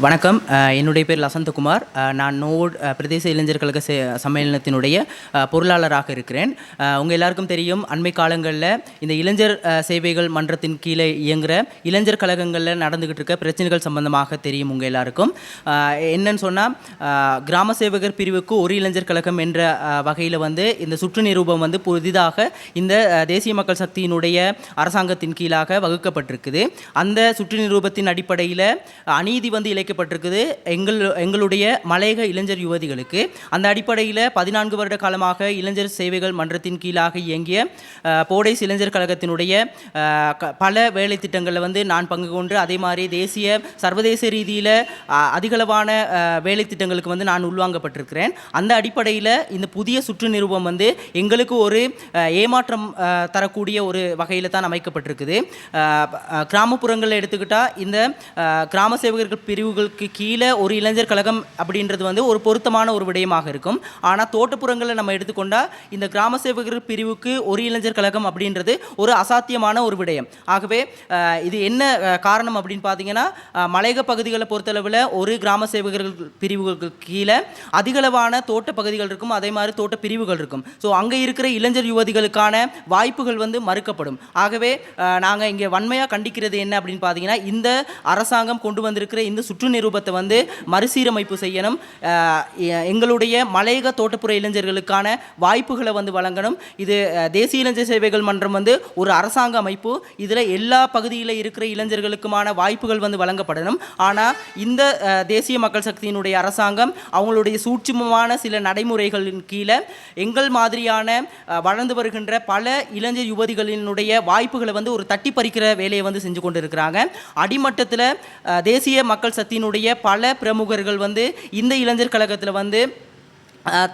வணக்கம். என்னுடைய பேர் லசந்தகுமார். நான் நோவோட் பிரதேச இளைஞர் கழக சே- சம்மேளனத்தினுடைய பொருளாளராக இருக்கிறேன். உங்கள் எல்லாருக்கும் தெரியும் அண்மை காலங்களில் இந்த இளைஞர் சேவைகள் மன்றத்தின் கீழே இயங்குகிற இளைஞர் கழகங்களில் நடந்துக்கிட்டு இருக்க பிரச்சனைகள் சம்பந்தமாக தெரியும் உங்கள் எல்லாருக்கும். என்னன்னு சொன்னால் கிராம சேவகர் பிரிவுக்கு ஒரு இளைஞர் கழகம் என்ற வகையில் வந்து இந்த சுற்று நிரூபம் வந்து புதிதாக இந்த தேசிய மக்கள் சக்தியினுடைய அரசாங்கத்தின் கீழாக வகுக்கப்பட்டிருக்குது. அந்த சுற்று நிரூபத்தின் அடிப்படையில் அநீதி வந்து இலக்கிய இழைக்கப்பட்டிருக்குது எங்கள் எங்களுடைய மலையக இளைஞர் யுவதிகளுக்கு அந்த அடிப்படையில் பதினான்கு வருட காலமாக இளைஞர் சேவைகள் மன்றத்தின் கீழாக இயங்கிய போடைஸ் இளைஞர் கழகத்தினுடைய பல வேலை திட்டங்களில் வந்து நான் பங்கு கொண்டு அதே மாதிரி தேசிய சர்வதேச ரீதியில் அதிகளவான வேலை திட்டங்களுக்கு வந்து நான் உள்வாங்கப்பட்டிருக்கிறேன். அந்த அடிப்படையில் இந்த புதிய சுற்று நிறுவம் வந்து எங்களுக்கு ஒரு ஏமாற்றம் தரக்கூடிய ஒரு வகையில் தான் அமைக்கப்பட்டிருக்குது. கிராமப்புறங்களில் எடுத்துக்கிட்டால் இந்த கிராம சேவகர்கள் பிரிவுகளுக்கு கீழே ஒரு இளைஞர் கழகம் அப்படின்றது வந்து ஒரு பொருத்தமான ஒரு விடயமாக இருக்கும். ஆனால் தோட்டப்புறங்களில் நம்ம எடுத்துக்கொண்டால் இந்த கிராம சேவகர்கள் பிரிவுக்கு ஒரு இளைஞர் கழகம் அப்படின்றது ஒரு அசாத்தியமான ஒரு விடயம். ஆகவே இது என்ன காரணம் அப்படின்னு பார்த்தீங்கன்னா மலையக பகுதிகளை பொறுத்தளவில் ஒரு கிராம சேவகர்கள் பிரிவுகளுக்கு கீழே அதிகளவான தோட்ட பகுதிகள் இருக்கும். அதே மாதிரி தோட்ட பிரிவுகள் இருக்கும். ஸோ அங்கே இருக்கிற இளைஞர் யுவதிகளுக்கான வாய்ப்புகள் வந்து மறுக்கப்படும். ஆகவே நாங்கள் இங்கே வன்மையாக கண்டிக்கிறது என்ன அப்படின்னு பார்த்தீங்கன்னா இந்த அரசாங்கம் கொண்டு வந்திருக்கிற இந்த சுற்று சுற்று நிரூபத்தை வந்து மறுசீரமைப்பு செய்யணும். எ- எங்களுடைய மலையக தோட்டப்புற இளைஞர்களுக்கான வாய்ப்புகளை வந்து வழங்கணும். இது தேசிய இளைஞர் சேவைகள் மன்றம் வந்து ஒரு அரசாங்க அமைப்பு. இதில் எல்லா பகுதியில் இருக்கிற இளைஞர்களுக்குமான வாய்ப்புகள் வந்து வழங்கப்படணும். ஆனால் இந்த தேசிய மக்கள் சக்தியினுடைய அரசாங்கம் அவங்களுடைய சூட்சுமமான சில நடைமுறைகளின் கீழே எங்கள் மாதிரியான வளர்ந்து வருகின்ற பல இளைஞர் யுவதிகளினுடைய வாய்ப்புகளை வந்து ஒரு தட்டி பறிக்கிற வேலையை வந்து செஞ்சு கொண்டு இருக்கிறாங்க அடிமட்டத்தில் தேசிய மக்கள் சக்தி சக்தியினுடைய பல பிரமுகர்கள் வந்து இந்த இளைஞர் கழகத்தில் வந்து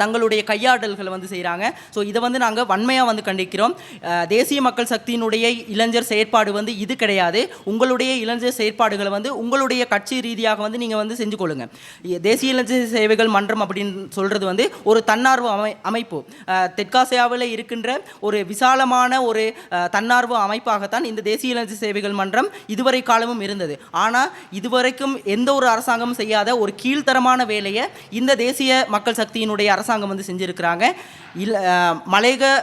தங்களுடைய கையாடல்களை வந்து செய்கிறாங்க ஸோ இதை வந்து நாங்கள் வன்மையாக வந்து கண்டிக்கிறோம். தேசிய மக்கள் சக்தியினுடைய இளைஞர் செயற்பாடு வந்து இது கிடையாது. உங்களுடைய இளைஞர் செயற்பாடுகளை வந்து உங்களுடைய கட்சி ரீதியாக வந்து நீங்கள் வந்து செஞ்சு கொள்ளுங்க. தேசிய இளைஞர் சேவைகள் மன்றம் அப்படின்னு சொல்கிறது வந்து ஒரு தன்னார்வ அமை அமைப்பு. தெற்காசியாவில் இருக்கின்ற ஒரு விசாலமான ஒரு தன்னார்வ அமைப்பாகத்தான் இந்த தேசிய இளைஞர் சேவைகள் மன்றம் இதுவரை காலமும் இருந்தது. ஆனால் இதுவரைக்கும் எந்த ஒரு அரசாங்கமும் செய்யாத ஒரு கீழ்த்தரமான வேலையை இந்த தேசிய மக்கள் சக்தியினுடைய அரசாங்கம் வந்து செஞ்சுருக்கிறாங்க. இல மலையக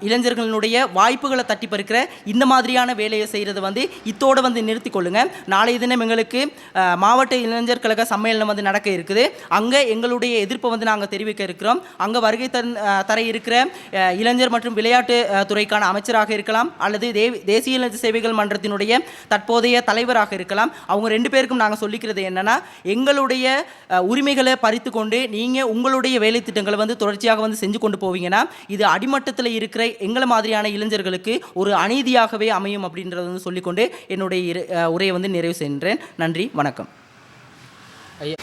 இளைஞர்களுடைய வாய்ப்புகளை தட்டி பறிக்கிற இந்த மாதிரியான வேலையை செய்கிறது வந்து இத்தோடு வந்து நிறுத்தி கொள்ளுங்க. நாளைய தினம் எங்களுக்கு மாவட்ட இளைஞர் கழக சம்மேளனம் வந்து நடக்க இருக்குது. அங்கே எங்களுடைய எதிர்ப்பை வந்து நாங்கள் தெரிவிக்க இருக்கிறோம். அங்கே வருகை தன் தர இருக்கிற இளைஞர் மற்றும் விளையாட்டு துறைக்கான அமைச்சராக இருக்கலாம். அல்லது தே- தேசிய இளைஞர் சேவைகள் மன்றத்தினுடைய தற்போதைய தலைவராக இருக்கலாம். அவங்க ரெண்டு பேருக்கும் நாங்கள் சொல்லிக்கிறது என்னன்னா எங்களுடைய உரிமைகளை பறித்து கொண்டு நீங்கள் உங்களுடைய வேலை திட்டங்களை வந்து தொடர்ச்சியாக வந்து செஞ்சு கொண்டு போவீங்கன்னா இது அடிமட்டத்தில் இருக்கிற எங்களை மாதிரியான இளைஞர்களுக்கு ஒரு அநீதியாகவே அமையும் அப்படின்றத வந்து சொல்லிக்கொண்டு என்னுடைய உரையை வந்து நிறைவு செய்கின்றேன். நன்றி வணக்கம். ஐயா